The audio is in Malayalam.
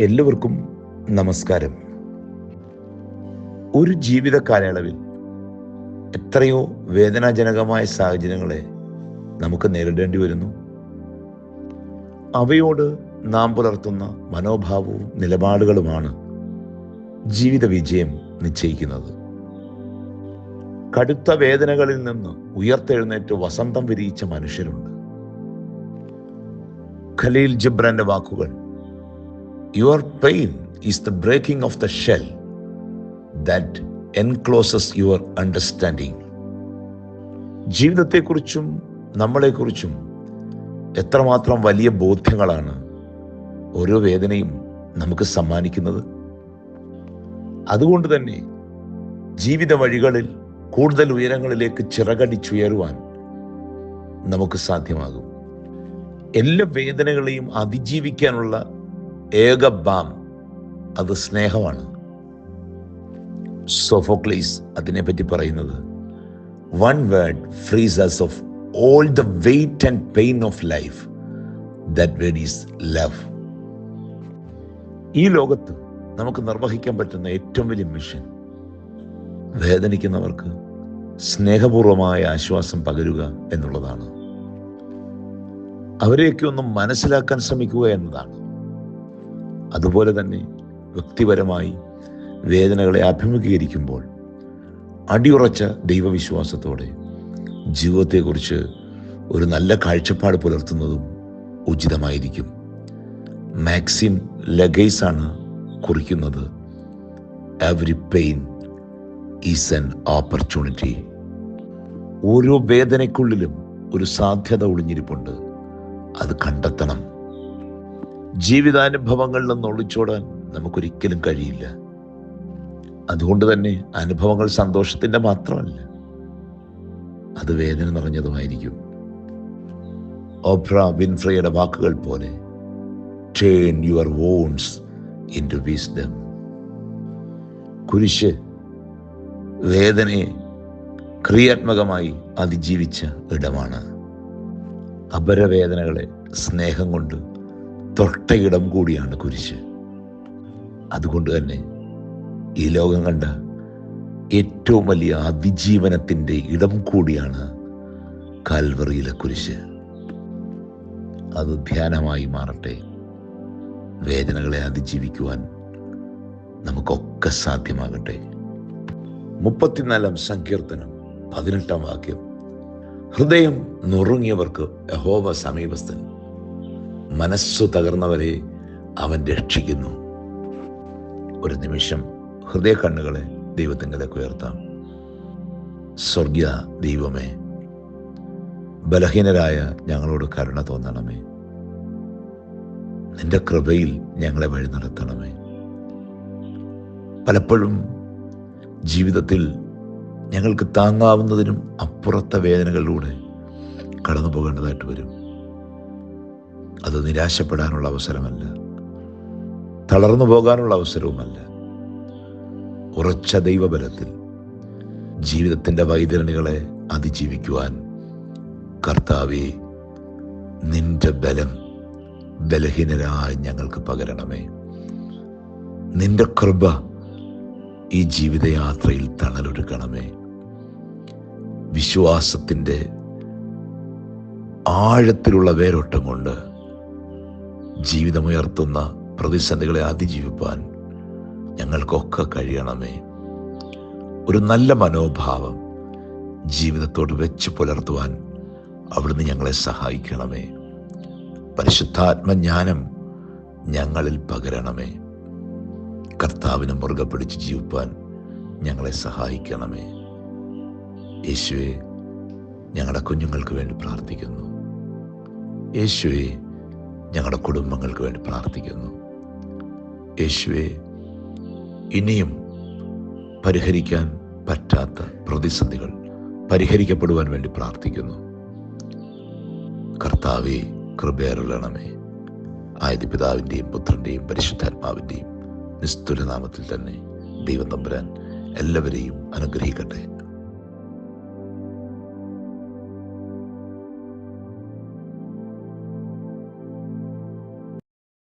എല്ലാവർക്കും നമസ്കാരം. ഒരു ജീവിത കാലയളവിൽ എത്രയോ വേദനാജനകമായ സാഹചര്യങ്ങളെ നമുക്ക് നേരിടേണ്ടി വരുന്നു. അവയോട് നാം പുലർത്തുന്ന മനോഭാവവും നിലപാടുകളുമാണ് ജീവിത വിജയം നിശ്ചയിക്കുന്നത്. കടുത്ത വേദനകളിൽ നിന്ന് ഉയർത്തെഴുന്നേറ്റ് വസന്തം വിരിയിച്ച മനുഷ്യരുണ്ട്. ഖലീൽ ജിബ്രാന്റെ വാക്കുകൾ your pain is the breaking of the shell that encloses your understanding ജീവിതത്തെക്കുറിച്ചും നമ്മളെക്കുറിച്ചും എത്രമാത്രം വലിയ ബോധ്യങ്ങളാണ് ഓരോ വേദനയും നമുക്ക് സമ്മാനിക്കുന്നത്? അതുകൊണ്ട് തന്നെ ജീവിത വഴികളിൽ കൂടുതൽ ഉയരങ്ങളിലേക്ക് ചിറകടിച്ചുയരുവാൻ നമുക്ക് സാധ്യമാകും. എല്ലാ വേദനകളെയും അതിജീവിക്കാനുള്ള ഏക ബാം അത് സ്നേഹമാണ്. സോഫോക്ലീസ് അതിനെപ്പറ്റി പറയുന്നത് one word frees us of all the weight and pain of life that word is love ഈ ലോകത്ത് നമുക്ക് നിർവഹിക്കാൻ പറ്റുന്ന ഏറ്റവും വലിയ മിഷൻ വേദനിക്കുന്നവർക്ക് സ്നേഹപൂർവമായ ആശ്വാസം പകരുക എന്നുള്ളതാണ്. അവരെയൊക്കെ ഒന്ന് മനസ്സിലാക്കാൻ ശ്രമിക്കുക എന്നതാണ്. അതുപോലെ തന്നെ വ്യക്തിപരമായി വേദനകളെ അഭിമുഖീകരിക്കുമ്പോൾ അടിയുറച്ച ദൈവവിശ്വാസത്തോടെ ജീവിതത്തെക്കുറിച്ച് ഒരു നല്ല കാഴ്ചപ്പാട് പുലർത്തുന്നതും ഉചിതമായിരിക്കും. മാക്സിം ലഗൈസ് ആണ് കുറിക്കുന്നത് every pain is an opportunity. ഓരോ വേദനയ്ക്കുള്ളിലും ഒരു സാധ്യത ഒളിഞ്ഞിരിപ്പുണ്ട്. അത് കണ്ടെത്തണം. ജീവിതാനുഭവങ്ങളിൽ നിന്ന് ഒളിച്ചോടാൻ നമുക്കൊരിക്കലും കഴിയില്ല. അതുകൊണ്ട് തന്നെ അനുഭവങ്ങൾ സന്തോഷത്തിന്റെ മാത്രമല്ല അത് വേദന നിറഞ്ഞതുമായിരിക്കും. ഓപ്ര വിൻഫ്രയുടെ വാക്കുകൾ പോലെ turn your wounds into wisdom കുരിശ് വേദനയെ ക്രിയാത്മകമായി അതിജീവിച്ച ഇടമാണ്. അപരവേദനകളെ സ്നേഹം കൊണ്ട് തൊട്ടയിടം കൂടിയാണ് കുരിശ്. അതുകൊണ്ട് തന്നെ ഈ ലോകം കണ്ട ഏറ്റവും വലിയ അതിജീവനത്തിന്റെ ഇടം കൂടിയാണ് കാൽവറിയിലെ കുരിശ്. അത് ധ്യാനമായി മാറട്ടെ. വേദനകളെ അതിജീവിക്കുവാൻ നമുക്കൊക്കെ സാധ്യമാകട്ടെ. മുപ്പത്തിനാലാം സങ്കീർത്തനം പതിനെട്ടാം വാക്യം. ഹൃദയം നുറുങ്ങിയവർക്ക് യഹോവ സമീപസ്ഥൻ. മനസ്സു തകർന്നവരെ അവൻ രക്ഷിക്കുന്നു. ഒരു നിമിഷം ഹൃദയ കണ്ണുകളെ ദൈവത്തിങ്കലേക്ക് ഉയർത്താം. സ്വർഗീയ ദൈവമേ ബലഹീനരായ ഞങ്ങളോട് കരുണ തോന്നണമേ. നിന്റെ കൃപയിൽ ഞങ്ങളെ വഴി നടത്തണമേ. പലപ്പോഴും ജീവിതത്തിൽ ഞങ്ങൾക്ക് താങ്ങാവുന്നതിനും അപ്പുറത്തെ വേദനകളിലൂടെ കടന്നു പോകേണ്ടതായിട്ട് വരും. അത് നിരാശപ്പെടാനുള്ള അവസരമല്ല. തളർന്നു പോകാനുള്ള അവസരവുമല്ല. ഉറച്ച ദൈവബലത്തിൽ ജീവിതത്തിന്റെ വൈതരണികളെ അതിജീവിക്കുവാൻ കർത്താവെ നിന്റെ ബലം ബലഹീനരായി ഞങ്ങൾക്ക് പകരണമേ. നിന്റെ കൃപ ഈ ജീവിതയാത്രയിൽ തണലൊരുക്കണമേ. വിശ്വാസത്തിന്റെ ആഴത്തിലുള്ള വേരോട്ടം കൊണ്ട് ജീവിതമുയർത്തുന്ന പ്രതിസന്ധികളെ അതിജീവിപ്പാൻ ഞങ്ങൾക്കൊക്കെ കഴിയണമേ. ഒരു നല്ല മനോഭാവം ജീവിതത്തോട് വെച്ച് പുലർത്തുവാൻ അവിടുന്ന് ഞങ്ങളെ സഹായിക്കണമേ. പരിശുദ്ധാത്മജ്ഞാനം ഞങ്ങളിൽ പകരണമേ. കർത്താവിനെ മുറുകെ പിടിച്ച് ജീവിപ്പാൻ ഞങ്ങളെ സഹായിക്കണമേ. യേശുവെ ഞങ്ങളുടെ കുഞ്ഞുങ്ങൾക്ക് വേണ്ടി പ്രാർത്ഥിക്കുന്നു. യേശുവെ ഞങ്ങളുടെ കുടുംബങ്ങൾക്ക് വേണ്ടി പ്രാർത്ഥിക്കുന്നു. യേശുവെ ഇനിയും പരിഹരിക്കാൻ പറ്റാത്ത പ്രതിസന്ധികൾ പരിഹരിക്കപ്പെടുവാൻ വേണ്ടി പ്രാർത്ഥിക്കുന്നു. കർത്താവെ കൃപയരുളണമേ. ആയത് പിതാവിന്റെയും പുത്രന്റെയും പരിശുദ്ധാത്മാവിന്റെയും നിസ്തുലനാമത്തിൽ തന്നെ ദൈവം തമ്പുരാൻ എല്ലാവരെയും അനുഗ്രഹിക്കട്ടെ.